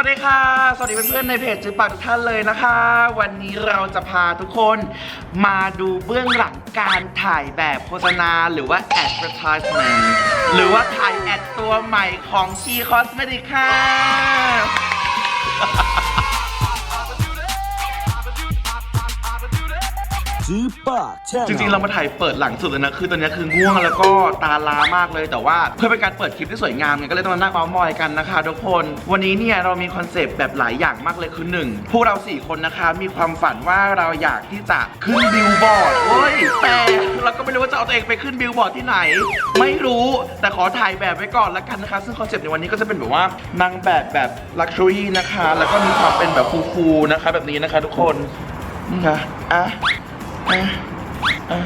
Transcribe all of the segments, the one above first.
วัสดีค่ะ สวัสดีเพื่อนๆในเพจจือปากทุกท่านเลยนะคะ วันนี้เราจะพาทุกคนมาดูเบื้องหลังการถ่ายแบบโฆษณาหรือว่า advertisement หรือว่าถ่ายแอดตัวใหม่ของชีคอสเมติกค่ะ ซื้อป้าแช่จริงๆ เรามาถ่ายเปิดหลังสุดเลยนะ คือตอนนี้คือง่วงแล้วก็ตาลามากเลย แต่ว่าเพื่อเป็นการเปิดคลิปที่สวยงามไงก็เลยต้องมานั่งเมามอยกันนะคะทุกคน วันนี้เนี่ยเรามีคอนเซปต์แบบหลายอย่างมากเลยคือหนึ่งพวกเราสี่คนนะคะมีความฝันว่าเราอยากที่จะขึ้นบิลบอร์ดเว้ยแต่เราก็ไม่รู้ว่าจะเอาตัวเองไปขึ้นบิลบอร์ดที่ไหน ไม่รู้แต่ขอถ่ายแบบไว้ก่อนละกันนะคะซึ่งคอนเซปต์ในวันนี้ก็จะเป็นแบบว่านางแบบแบบลักชัวรี่นะคะ แล้วก็มีความเป็นแบบฟูๆนะคะ แบบนี้นะคะ ทุกคนนี่ค่ะอะ อะอะ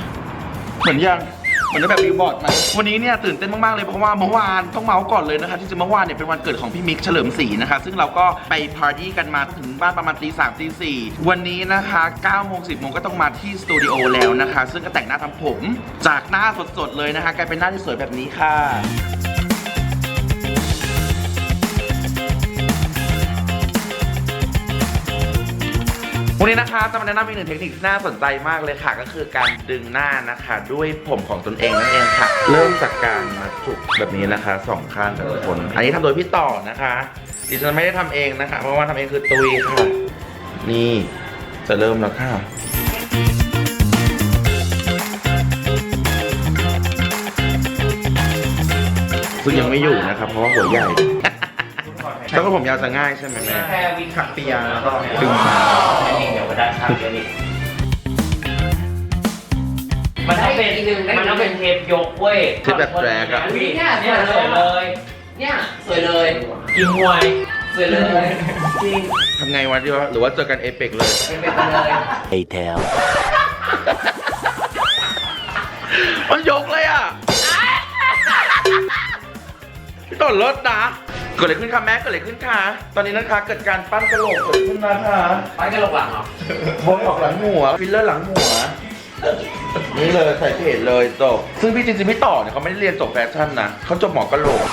เหมือนยังเหมือนแบบบิลบอร์ดไหมวันนี้เนี่ยตื่นเต้นมากๆเลยเพราะว่าเมื่อวานต้องเมาส์ก่อนเลยนะคะที่จริงเมื่อวานเนี่ยเป็นวันเกิดของพี่มิกเฉลิมศรีนะคะ ซึ่งเราก็ไปปาร์ตี้กันมาถึงบ้านประมาณตีสามตีสี่วันนี้นะคะ9โมง10โมงก็ต้องมาที่สตูดิโอแล้วนะคะ ซึ่งก็แต่งหน้าทำผม จากหน้าสดๆเลยนะคะกลายเป็นหน้าที่สวยแบบนี้ค่ะ วันนี้นะคะจะมาแนะนำอีกหนึ่งเทคนิคที่น่าสนใจมากเลยค่ะ ก็คือการดึงหน้านะคะ ด้วยผมของตนเองนั่นเองค่ะ เริ่มจากการมัดจุกแบบนี้นะคะสองข้างแต่ละคน อันนี้ทำโดยพี่ต่อนะคะดิฉันไม่ได้ทำเองนะคะ เพราะว่าทำเองคือตุยค่ะ นี่จะเริ่มแล้วค่ะซึ่งยังไม่อยู่นะครับเพราะว่าหัวใหญ่ แล้วก็ผมยาวจะง่ายใช่ไหมแม่แค่วิขับเปียแล้วก็ดึงมาแค่นี้เดี๋ยวก็ได้ครับเดี๋ยวนี้มันต้องเป็นมันต้องเป็นเทปยกเว้ยเทปแบบแดรกอะเนี่ยเนี่ยสวยเลย เนี่ยสวยเลยกินมวยสวยเลยจริงทำไงวะดีวะหรือว่าเจอกันเอเปกเลยเป็นไปเลยไอแถวมันยกเลยอะพี่ต้นรถนะเกิดอะไรขึ้นคะแม่เกิดอะไรขึ้นคะตอนนี้นะคะเกิดการปั้นกระโหลกเกิดขึ้นนะคะไปกันหลงหลังเหรอโบนออกหลังหัวฟิลเลอร์หลังหัวนี่เลยใส่เพจเลยจบซึ่งพี่จริงๆพี่ต่อเนี่ยเขาไม่ได้เรียนจบแฟชั่นนะเขาจบหมอกระโหลก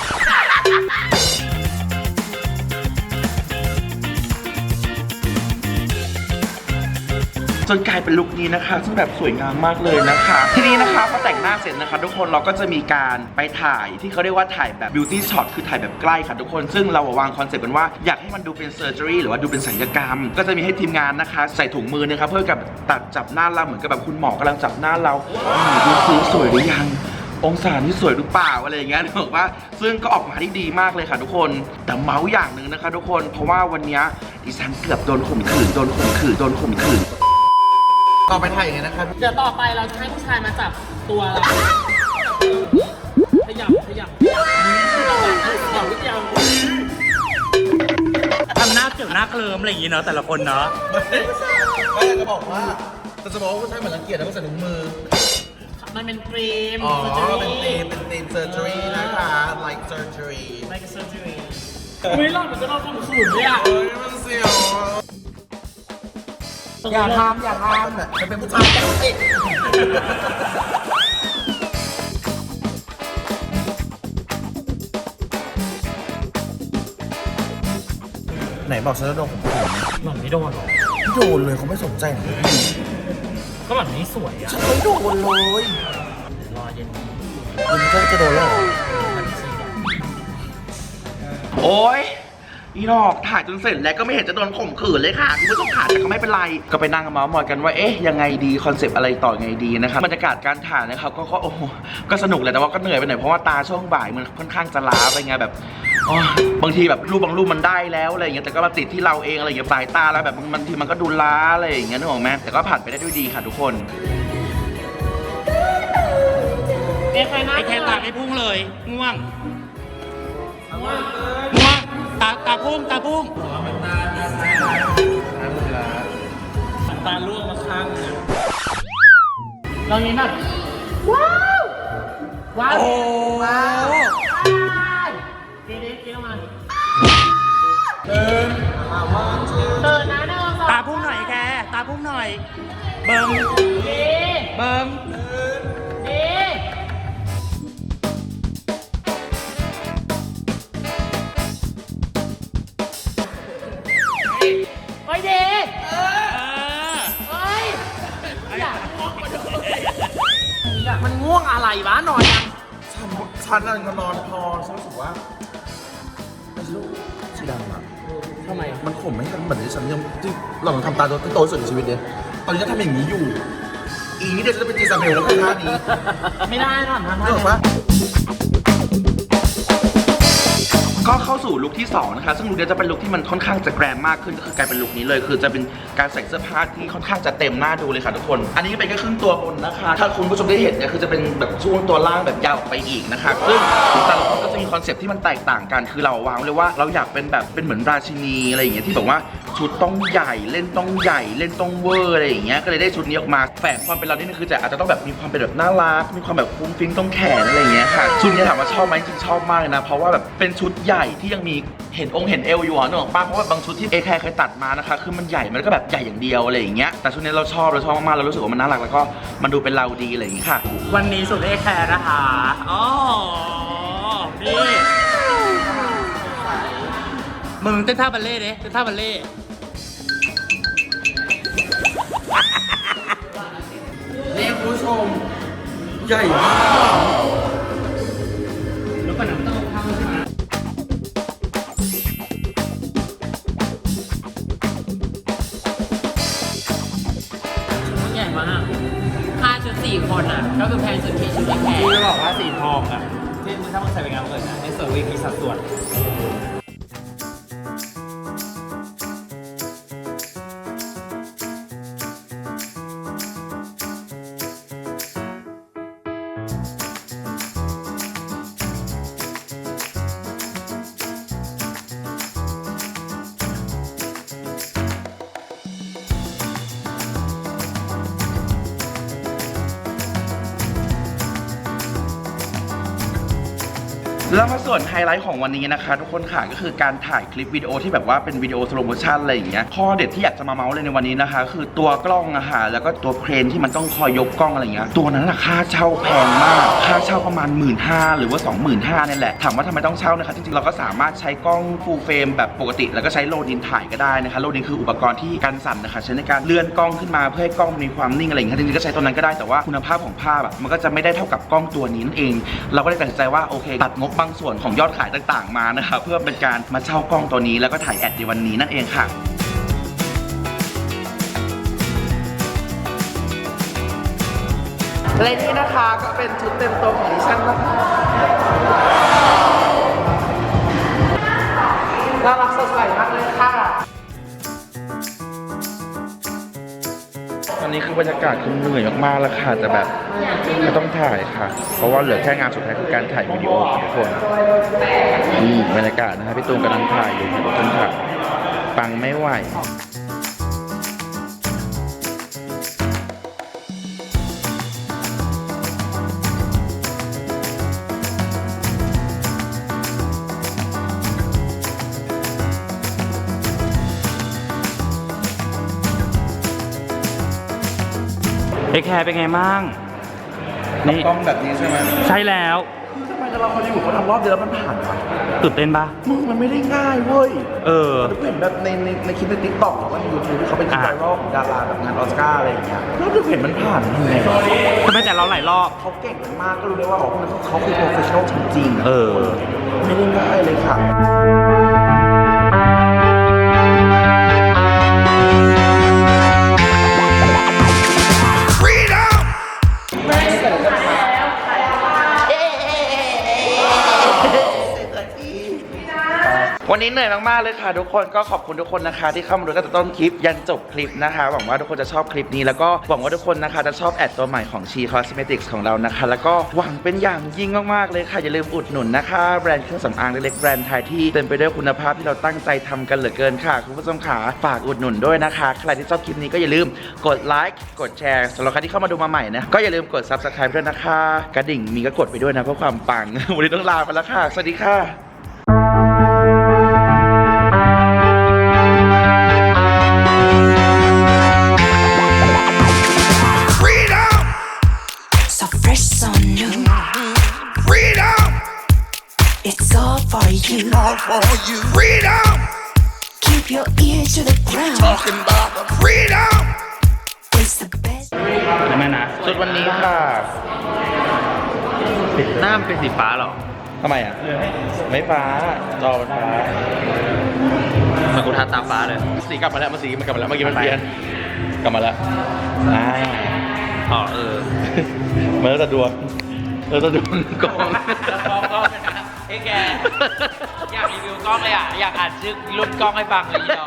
จนกลายเป็นลุคนี้นะคะ ซึ่งแบบสวยงามมากเลยนะคะ ทีนี้นะคะพอแต่งหน้าเสร็จนะคะ ทุกคนเราก็จะมีการไปถ่ายที่เขาเรียกว่าถ่ายแบบ beauty shot คือถ่ายแบบใกล้ค่ะทุกคน ซึ่งเราวางคอนเซ็ปต์กันว่าอยากให้มันดูเป็น surgery หรือว่าดูเป็นศัลยกรรม ก็จะมีให้ทีมงานนะคะ ใส่ถุงมือนะคะเพื่อกับตัดจับหน้าเราเหมือนกับแบบคุณหมอกำลังจับหน้าเราดูซิสวยหรือยังองศานี่สวยหรือเปล่าอะไรอย่างเงี้ยบอกว่า ซึ่งก็ออกมาได้ดีมากเลยค่ะทุกคน แต่เมาส์อย่างหนึ่งนะคะ ทุกคน เพราะว่าวันนี้ดิฉันเกือบโดนข่มขืน โดนข่มขืน โดนข่มขืน ต่อไปถ่ายยังไงนะครับ เดี๋ยวต่อไปเราจะให้ผู้ชายมาจับตัวเราขยับขยับขยับวิทยาทำหน้าเกี่ยวหน้าเคลิมอะไรอย่างงี้เนาะแต่ละคนเนาะก็อยากจะบอกว่าแต่จะบอกว่าผู้ชายเหมือนรังเกียจแล้วก็ใส่ถุงมือ มันเป็นครีมอ๋อเซอร์เจอเป็นรี่ธีมเป็นธีม surgery นะคะ like surgery ไม่ก็เซอร์เจอรี่ไม่รอดมันจะรอดความขืนเลยอะเฮ้ยมันเสียว อย่าทำอย่าทำน่ะมันเป็นผู้ชายแต่สิไหนบอกฉันจะโดนผมขืนหล่อนไม่โดนหรอไม่โดนเลยเขาไม่สนใจหนูก็หล่อนนี้สวยอะฉันไม่โดนเลยรอเย็นนี้คุณก็จะโดนแล้วเหรอโอ๊ย อีดอกถ่ายจนเสร็จแล้วก็ไม่เห็นจะโดนข่มขืนเลยค่ะคุณผู้ชมขาแต่ก็ไม่เป็นไร ก็ไปนั่งกันเมาส์มอยกันว่าเอ๊ะยังไงดีคอนเซปต์อะไรต่อยังไงดีนะครับบรรยากาศการถ่ายนะครับก็ก็โอ้โหก็สนุกแหละแต่ว่าก็เหนื่อยไปหน่อยเพราะว่าตาช่วงบ่ายมันค่อนข้างจะล้าไปไงแบบอ๋อบางทีแบบรูปบางรูปมันได้แล้วอะไรอย่างเงี้ยแต่ก็มาติดที่เราเองอะไรอย่างเงี้ยสายตาแล้วแบบบางทีมันก็ดูล้าอะไรอย่างเงี้ยนึกออกไหมแต่ก็ผ่านไปได้ด้วยดีค่ะทุกคนเอ๊ะใครหน้าไอแค่ตาไม่พุ่งเลยง่วงง่วง ตาตาพุ่งตาพุ่งตาล่วงมาข้างนึงลองนี้หน่อยว้าวว้าวโอ้ว้าวเดี๋ยวเดี๋ยวเดี๋ยวมาเดินนะเดินสองตาพุ่งหน่อยแกตาพุ่งหน่อย เบิงดีเบิง วงอะไรวะนอนยังฉันฉันนั่นก็นอนพอฉันรู้สึกว่าไอ้ลูกสีดำอะทำไมมันข่มไม่ให้เหมือนที่ฉันยังที่เราทำตาโตที่โตที่สุดในชีวิตเนี่ยตอนนี้ฉันทำอย่างนี้อยู่ อีนี่เดี๋ยวจะเป็นจีซาเบลแล้วคือท่านี้ไม่ได้ทำทำนึกออกปะ ก็เข้าสู่ลุคที่2นะคะซึ่งลุคเนี้ยจะเป็นลุคที่มันค่อนข้างจะแกรมมากขึ้นก็คือกลายเป็นลุคนี้เลย คือจะเป็นการใส่เสื้อผ้าที่ค่อนข้างจะเต็มหน้าดูเลยค่ะทุกคน อันนี้เป็นแค่ครึ่งตัวบนนะคะ ถ้าคุณผู้ชมได้เห็นเนี่ยคือจะเป็นแบบช่วงตัวล่างแบบยาวออกไปอีกนะคะซึ่งแต่ละคนก็จะมีคอนเซ็ปต์ที่มันแตกต่างกัน คือเราวางเลยว่าเราอยากเป็นแบบเป็นเหมือนราชินีอะไรอย่างเงี้ยที่แบบว่าชุดต้องใหญ่เล่นต้องใหญ่เล่นต้องเวอร์อะไรอย่างเงี้ยก็เลยได้ชุดนี้ออกมาแฝงความเป็นเรานี่คือจะอาจจะต้องแบบมีความเป็นแบบน่ารักมีความแบบฟุ้งฟิ้งต้องแขนอะไรอย่างเงี้ยค่ะชุดนี้ถามว่าชอบไหมจริงชอบมากเลยนะ เพราะว่าแบบเป็นชุดใหญ่ที่ยังมีเห็นองค์เห็นเอวอยู่อะนึกออกป้าเพราะว่าบางชุดที่เอแคร์เคยตัดมานะคะคือมันใหญ่มันก็แบบใหญ่อย่างเดียวอะไรอย่างเงี้ยแต่ชุดนี้เราชอบเราชอบมากๆเรารู้สึกว่ามันน่ารักแล้วก็มันดูเป็นเราดีอะไรอย่างเงี้ยค่ะ วันนี้สุดเอแคร์นะคะอ๋อนี่ มึงเต้นท่าบัลเล่ต์ดิเต้นท่าบัลเล่ต์นี่คุณผู้ชม ใหญ่มากใหญ่มากค่าชุดสี่คนอะ ก็คือแพงสุดที่ชุดแพงกูจะบอกว่าสีทองอะที่ถ้ามึงใส่ไปงานวันเกิดนะในส่วนวีมีสัดส่วน แล้วมาส่วนไฮไลท์ของวันนี้นะคะทุกคนค่ะก็คือการถ่ายคลิปวิดีโอที่แบบว่าเป็นวิดีโอสโลโมชั่นอะไรอย่างเงี้ยข้อเด็ดที่อยากจะมาเมาส์เลยในวันนี้นะคะ คือตัวกล้องอะค่ะแล้วก็ตัวเครนที่มันต้องคอยยกกล้องอะไรเงี้ยตัวนั้นราคาเช่าแพงมาก ค่าเช่าประมาณ 1 5ื่นหรือว่า 2 5 0 0 0นี่แหละถามว่าทำไมต้องเช่านะคะจริงๆเราก็สามารถใช้กล้องฟูลเฟรมแบบปกติ แล้วก็ใช้โลดินถ่ายก็ได้นะคะโลดินคืออุปกรณ์ที่กันสั่นนะคะใช้ในการเลื่อนกล้องขึ้นมาเพื่อให้กล้องมีความนิ่งอะไรอย่างเงี้ยจริงๆก็ใช้ตัวนั้นก็ได้แต่ว่าคุณภาพของภาพอะมันก็จะไม่ได้เท่ากับกล้องตัวนี้นั่นเอง เราก็เลยตัดสินใจว่าโอเคตัดงบบางส่วนของยอดขายต่างๆมานะคะเพื่อเป็นการมาเช่ากล้องตัวนี้แล้วก็ถ่ายแอดในวันนี้นั่นเองค่ะและนี่นะคะก็เป็นชุดเต็มตัวของดิฉันนะคะ บรรยากาศคือเหนื่อยมากๆแล้วค่ะแต่แบบก็ต้องถ่ายค่ะ เพราะว่าเหลือแค่งานสุดท้ายคือการถ่ายวิดีโอทุกคนนี่บรรยากาศนะคะพี่ตูนกำลังถ่ายอยู่ค่ะทุกคนค่ะปังไม่ไหว เอแคร์เป็นไงมั่งนี่กล้องแบบนี้ใช่ไหมใช่แล้วคือทำไมเราเขาอยู่เขาทำรอบเดียวแล้วมันผ่านวะตื่นเต้นปะมึงมันไม่ได้ง่ายเว้ย เออเราเห็นแบบในในในคลิปในติ๊กต็อกหรือว่าในยูทูบที่เขาเป็นคลิปไวรัลของดาราแบบงานออสการ์อะไรอย่างเงี้ยแล้วเราเห็นมันผ่านยังไงทำไมแต่เราหลายรอบเขาเก่งมากก็รู้ได้ว่าอ๋อคนนั้นเขาคือโปรเฟชชั่นอลจริงๆะเออ ไม่ได้ง่ายเลยค่ะ วันนี้เหนื่อยมากๆเลยค่ะ ทุกคนก็ขอบคุณทุกคนนะคะ ที่เข้ามาดูตั้งแต่ต้นคลิปยันจบคลิปนะคะหวังว่าทุกคนจะชอบคลิปนี้แล้วก็หวังว่าทุกคนนะคะจะชอบแอดตัวใหม่ของชีคอสเมติกส์ของเรานะคะ แล้วก็หวังเป็นอย่างยิ่งมากๆเลยค่ะ อย่าลืมอุดหนุนนะคะ แบรนด์เครื่องสำอางเล็กๆแบรนด์ไทยที่เต็มไปด้วยคุณภาพที่เราตั้งใจทำกันเหลือเกินค่ะคุณผู้ชมขาฝากอุดหนุนด้วยนะคะใครที่ชอบคลิปนี้ก็อย่าลืมกดไลค์กดแชร์สำหรับใครที่เข้ามาดูมาใหม่นะก็อย่าลืมกด subscribe ด้วยนะคะ กระดิ่งมีก็กดไปด้วยนะเพื่อความปังวันนี้ต้องลาไปแล้วค่ะสวัสดีค่ะ So fresh, so new. Freedom! It's all for you. All for you. Freedom! Keep your ear to the ground. Talking about freedom! It's the best. ได้ไหมนะสุดวันนี้ค่ะหน้ามันเป็นสีฟ้าเหรอทำไมอะ ไม่ฟ้าจอมันฟ้ามันกูทาตาฟ้าเลย สีกลับมาแล้วมันสีมันกลับมาแล้วเมื่อกี้มันเปลี่ยนกลับมาแล้วอ่า อ๋อเออ มันแล้วแต่ดวงแล้วแต่ดวงกล้องแล้วกล้องก็เป็นนะเฮ้ยแก อยากรีวิวกล้องเลยอะ อยากอ่านชื่อรุ่นกล้องให้ฟังเลยเดียว